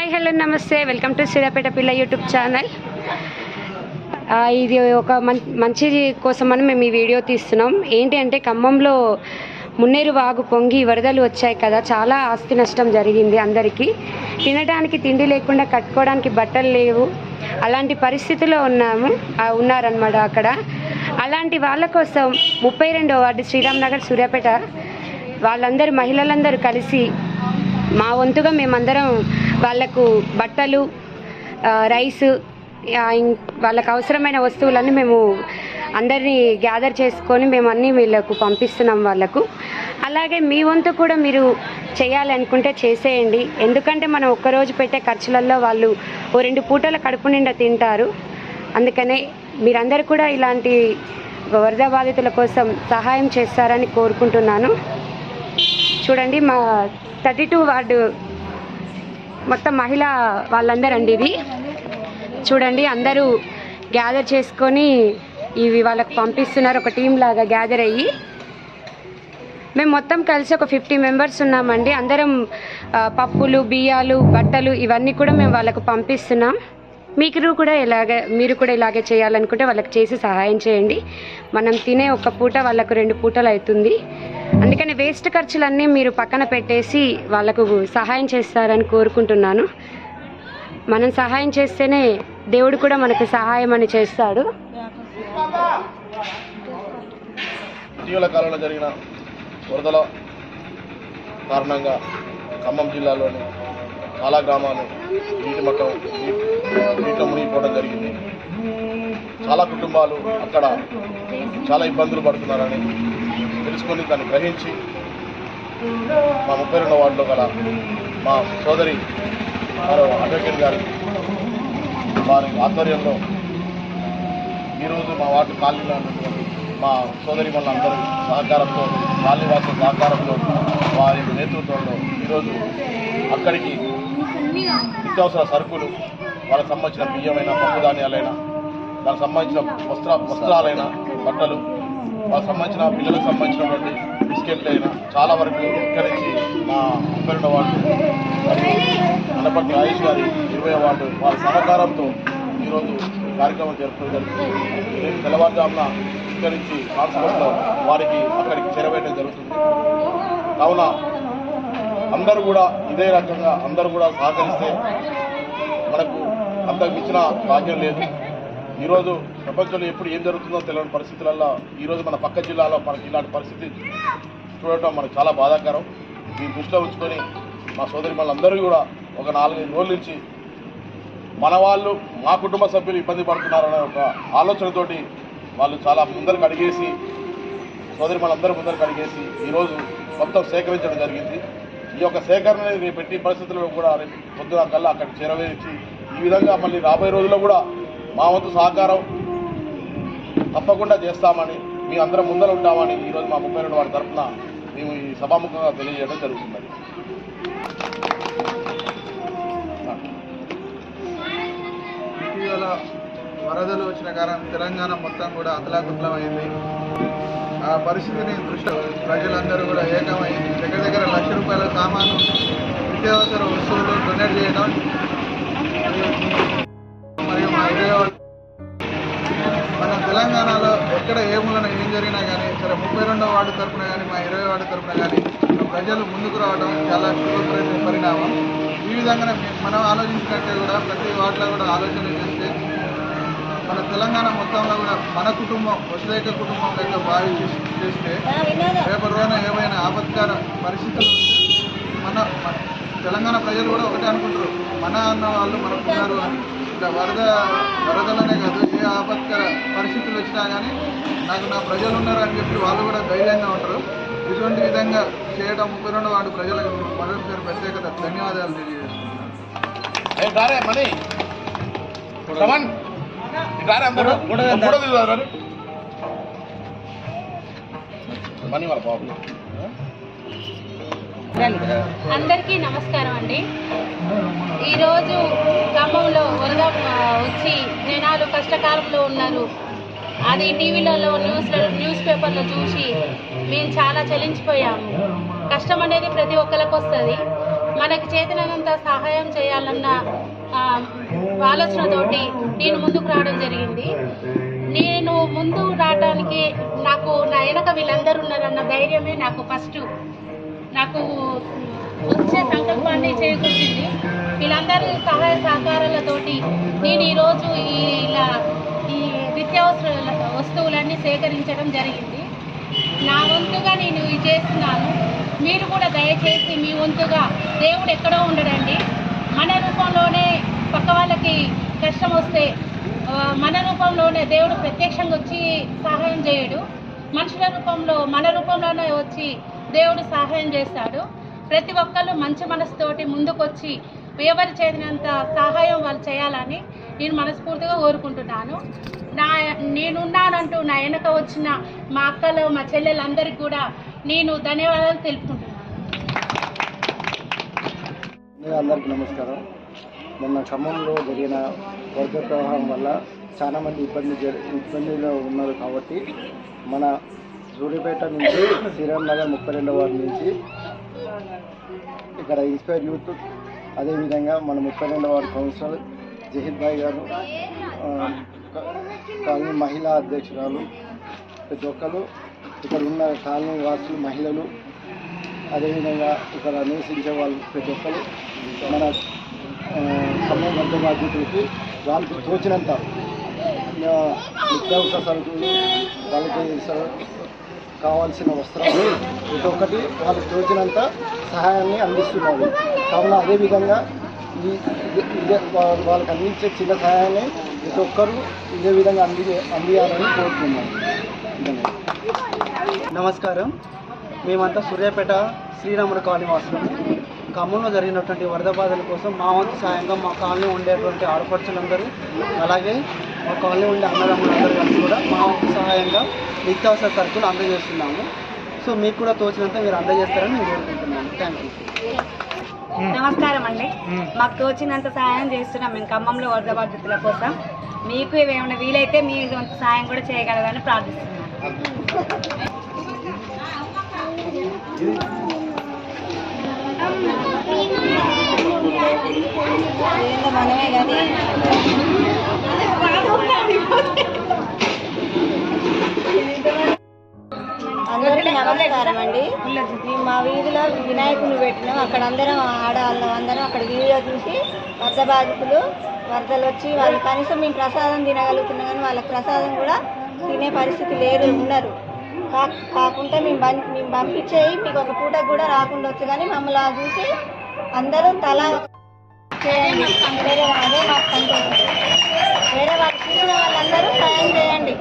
Hi hello నమస్తే. Welcome to Suryapet పిల్ల YouTube channel. ఇది ఒక మం- మంచి కోసమని మేము ఈ వీడియో తీస్తున్నాం. ఏంటి అంటే ఖమ్మంలో మున్నేరు వాగు పొంగి వరదలు వచ్చాయి కదా. చాలా ఆస్తి నష్టం జరిగింది అందరికీ. తినడానికి తిండి లేకుండా కట్టుకోవడానికి బట్టలు లేవు. అలాంటి పరిస్థితిలో ఉన్నాము. ఉన్నారనమాట ఉన్నారన్నమాట అక్కడ. అలాంటి వాళ్ళ కోసం ముప్పై రెండో వార్డు శ్రీరామ్నగర్ సూర్యాపేట వాళ్ళందరూ మహిళలందరూ కలిసి మా వంతుగా మేమందరం వాళ్ళకు బట్టలు రైస్ వాళ్ళకు అవసరమైన వస్తువులన్నీ మేము అందరినీ గ్యాదర్ చేసుకొని మేము అన్నీ వీళ్ళకు పంపిస్తున్నాం వాళ్ళకు. అలాగే మీ వంతు కూడా మీరు చేయాలనుకుంటే చేసేయండి. ఎందుకంటే మనం ఒక్కరోజు పెట్టే ఖర్చులలో వాళ్ళు ఓ రెండు పూటల కడుపు నిండా తింటారు. అందుకనే మీరందరూ కూడా ఇలాంటి వరద బాధితుల కోసం సహాయం చేస్తారని కోరుకుంటున్నాను. చూడండి మా థర్టీ టూ వార్డు మొత్తం మహిళ వాళ్ళందరండి ఇది. చూడండి అందరూ గ్యాదర్ చేసుకొని ఇవి వాళ్ళకి పంపిస్తున్నారు. ఒక టీం లాగా గ్యాదర్ అయ్యి. మేము మొత్తం కలిసి ఒక ఫిఫ్టీ మెంబర్స్ ఉన్నామండి. అందరం పప్పులు బియ్యాలు బట్టలు ఇవన్నీ కూడా మేము వాళ్ళకు పంపిస్తున్నాం. మీకు కూడా ఇలాగే మీరు కూడా ఇలాగే చేయాలనుకుంటే వాళ్ళకి చేసి సహాయం చేయండి. మనం తినే ఒక పూట వాళ్ళకు రెండు పూటలు అవుతుంది అందుకని వేస్ట్ ఖర్చులన్నీ మీరు పక్కన పెట్టేసి వాళ్ళకు సహాయం చేస్తారని కోరుకుంటున్నాను. మనం సహాయం చేస్తేనే దేవుడు కూడా మనకు సహాయం అని చేస్తాడు. ఇటీవల కాలంలో జరిగిన వరదల కారణంగా ఖమ్మం జిల్లాలోని చాలా గ్రామాలు నీటి మట్టం నీటిలో మునిగిపోవడం జరిగింది. చాలా కుటుంబాలు అక్కడ చాలా ఇబ్బందులు పడుతున్నారని తెలుసుకొని దాన్ని గ్రహించి మా ముప్పై రెండో వార్డులో గల మా సోదరి మరో అడ్వకేట్ గారి వారి ఆధ్వర్యంలో ఈరోజు మా వార్డు కాలనీలో ఉన్నటువంటి మా సోదరి మన అందరూ సహకారంతో కాలనీవాస సహకారంతో వారి నేతృత్వంలో ఈరోజు అక్కడికి నిత్యావసర సరుకులు వాళ్ళకి సంబంధించిన బియ్యమైన పప్పు ధాన్యాలైనా దానికి సంబంధించిన వస్త్ర వస్త్రాలైనా బట్టలు వాళ్ళకి సంబంధించిన పిల్లలకు సంబంధించినటువంటి బిస్కెట్లు అయినా చాలా వరకు ఇక్కడి నుంచి మా ముప్పై వార్డు మరియు ఆయుష్ గారి ఇరవై వార్డు వారి సహకారంతో ఈరోజు కార్యక్రమం జరుపుకోవడం జరుగుతుంది రేపు తెల్లవారుజామున ఇక్కడి నుంచి కాన్సపట్లో వారికి అక్కడికి చేరవేయడం జరుగుతుంది. కావున అందరూ కూడా ఇదే రకంగా అందరూ కూడా సహకరిస్తే మనకు అంతకు మించిన భాగ్యం లేదు. ఈరోజు ప్రపంచంలో ఎప్పుడు ఏం జరుగుతుందో తెలియని పరిస్థితులలో ఈరోజు మన పక్క జిల్లాలో మనకి ఇలాంటి పరిస్థితి చూడటం మనకు చాలా బాధాకరం. దీన్ని దృష్టిలో ఉంచుకొని మా సోదరి వాళ్ళందరూ కూడా ఒక నాలుగైదు రోజుల నుంచి మన వాళ్ళు మా కుటుంబ సభ్యులు ఇబ్బంది పడుతున్నారనే ఒక ఆలోచనతోటి వాళ్ళు చాలా ముందరకు అడిగేసి సోదరి మనందరూ ముందరకు అడిగేసి ఈరోజు మొత్తం సేకరించడం జరిగింది. ఈ యొక్క సేకరణ రేపు ఎట్టి పరిస్థితుల్లో కూడా రేపు పొద్దున కల్లా అక్కడ చేరవేసి ఈ విధంగా మళ్ళీ రాబోయే రోజుల్లో కూడా మా వంతు సహకారం తప్పకుండా చేస్తామని మీ అందరం ముందర ఉంటామని ఈరోజు మా ముప్పై రెండు వారి తరఫున మేము ఈ సభాముఖంగా తెలియజేయడం జరుగుతుంది ఇటీవల వరదలు వచ్చిన కారణం తెలంగాణ మొత్తం కూడా అతలాకుతలమైంది ఆ పరిస్థితిని దృష్టి ప్రజలందరూ కూడా ఏకమై దగ్గర దగ్గర లక్ష రూపాయల సామాను నిత్యావసర వస్తువులు డొనేట్ చేయడం. మరియు మా ఇరవై మన తెలంగాణలో ఎక్కడ ఏ మూలన ఏం జరిగినా కానీ సరే ముప్పై రెండవ వార్డు తరపున కానీ మా ఇరవై వార్డు తరపున కానీ ప్రజలు ముందుకు రావడం చాలా శుభ పరిణామం. ఈ విధంగా మనం ఆలోచించినట్టే కూడా ప్రతి వార్డులో కూడా ఆలోచన మన తెలంగాణ మొత్తంలో కూడా మన కుటుంబం వసుదైక కుటుంబం లెక్క భావించి చేస్తే రేపటి రోజున ఏమైనా ఆపత్కర పరిస్థితులు మన తెలంగాణ ప్రజలు కూడా ఒకటే అనుకుంటారు. మన అన్న వాళ్ళు మనకు ఉన్నారు అని. ఇంకా వరద వరదలనే కాదు ఏ ఆపత్కర పరిస్థితులు వచ్చినా కానీ నాకు నా ప్రజలు ఉన్నారు అని చెప్పి వాళ్ళు కూడా ధైర్యంగా ఉంటారు. ఇటువంటి విధంగా చేయడం ముప్పై రెండు వాడు ప్రజలకు మరొకసారి ప్రత్యేకత ధన్యవాదాలు తెలియజేస్తున్నాను. అందరికీ నమస్కారం అండి. ఈరోజు ఖమ్మంలో వరద వచ్చి జనాలు కష్టకాలంలో ఉన్నారు. అది టీవీలలో న్యూస్లో న్యూస్ పేపర్లో చూసి మేము చాలా చలించిపోయాము. కష్టం అనేది ప్రతి ఒక్కరికి వస్తుంది. మనకి చేతనంత సహాయం చేయాలన్న ఆలోచనతోటి నేను ముందుకు రావడం జరిగింది. నేను ముందు రావడానికి నాకు నా వెనక వీళ్ళందరూ ఉన్నారన్న ధైర్యమే నాకు ఫస్ట్ నాకు వచ్చే సంకల్పాన్ని చేకూర్చింది. వీళ్ళందరి సహాయ సహకారాలతోటి నేను ఈరోజు ఈ ఇలా ఈ నిత్యావసర వస్తువులన్నీ సేకరించడం జరిగింది. నా వంతుగా నేను ఇది చేస్తున్నాను. మీరు కూడా దయచేసి మీ వంతుగా దేవుడు ఎక్కడో ఉండడండి. మన రూపంలోనే పక్క వాళ్ళకి కష్టం వస్తే మన రూపంలోనే దేవుడు ప్రత్యక్షంగా వచ్చి సహాయం చేయడు. మనుషుల రూపంలో మన రూపంలోనే వచ్చి దేవుడు సహాయం చేస్తాడు. ప్రతి ఒక్కళ్ళు మంచి మనసుతోటి ముందుకొచ్చి ఎవరి చేసినంత సహాయం వాళ్ళు చేయాలని నేను మనస్ఫూర్తిగా కోరుకుంటున్నాను. నా నేనున్నానంటూ నా వెనక వచ్చిన మా అక్కలు మా చెల్లెలందరికీ కూడా నేను ధన్యవాదాలు తెలుపుకుంటున్నాను. అందరికీ నమస్కారం. మొన్న ఖమ్మంలో జరిగిన వరద ప్రవాహం వల్ల చాలామంది ఇబ్బంది జరి- ఇబ్బందిలో ఉన్నారు కాబట్టి మన జూడిపేట నుంచి శ్రీరామ్ నగర్ ముప్పై రెండవ వార్డు నుంచి ఇక్కడ ఇన్స్పైర్ యూత్ అదేవిధంగా మన ముప్పై రెండవ వార్డు కౌన్సిలర్ జహీద్ భాయ్ గారు కాలనీ మహిళా అధ్యక్షురాలు ప్రతి ఒక్కరు ఇక్కడ ఉన్న కాలనీ వాసులు మహిళలు అదేవిధంగా ఇక్కడ నివసించే వాళ్ళు ప్రతి ఒక్కరు మన ఖమ్మం వద్ద బాధ్యతలకి వాళ్ళకి తోచినంత నిత్యావసర సరుకులు వాళ్ళకి స- కావాల్సిన వస్త్రాలు ఇంకొకటి ఒక్కటి వాళ్ళకి తోచినంత సహాయాన్ని అందిస్తున్నారు. కావున అదేవిధంగా ఈ ఇదే- వాళ్ళకి అందించే చిన్న సహాయాన్ని ప్రతి ఒక్కరూ ఇదే విధంగా అంది అందియాలని కోరుతున్నాను నమస్కారం. మేమంతా సూర్యాపేట శ్రీరాముడు కాలనీ వాసులు ఖమ్మంలో జరిగినటువంటి వరద బాధల కోసం మా వంతు సాయంగా మా కాలనీ ఉండేటువంటి ఆడపడుచులందరూ అలాగే మా కాలనీ ఉండే అన్నదమ్ములందరూ కలిసి కూడా మా వంతు సహాయంగా నిత్యావసర సరుకులు అందజేస్తున్నాము. సో మీకు కూడా తోచినంత మీరు అందజేస్తారని నేను కోరుకుంటున్నాను. థ్యాంక్ యూ నమస్కారం అండి. మాకు తోచినంత సహాయం చేస్తున్నాం మేము ఖమ్మంలో వరద బాధితుల కోసం. మీకు ఏమైనా వీలైతే మీ వంతు సహాయం కూడా చేయగలరని ప్రార్థిస్తున్నాను. మనమే కానీ అందరికీ నమస్కారం అండి. మా వీధిలో వినాయకుని పెట్టినాం. అక్కడ అందరం ఆడవాళ్ళం. అందరం అక్కడ వీడియో చూసి వరద బాధితులు వరదలు వచ్చి వాళ్ళు కనీసం మేము ప్రసాదం తినగలుగుతున్నాం కానీ వాళ్ళకి ప్రసాదం కూడా తినే పరిస్థితి లేదు ఉన్నారు కా కాకుండా మేము మేము పంపించేయి మీకు ఒక పూట కూడా రాకుండా వచ్చు కానీ మమ్మల్ని చూసి అందరూ తల చేయండి. వేరే అదే మాకు సంతోషం వేరే వాళ్ళు చూసిన వాళ్ళందరూ సాయం చేయండి.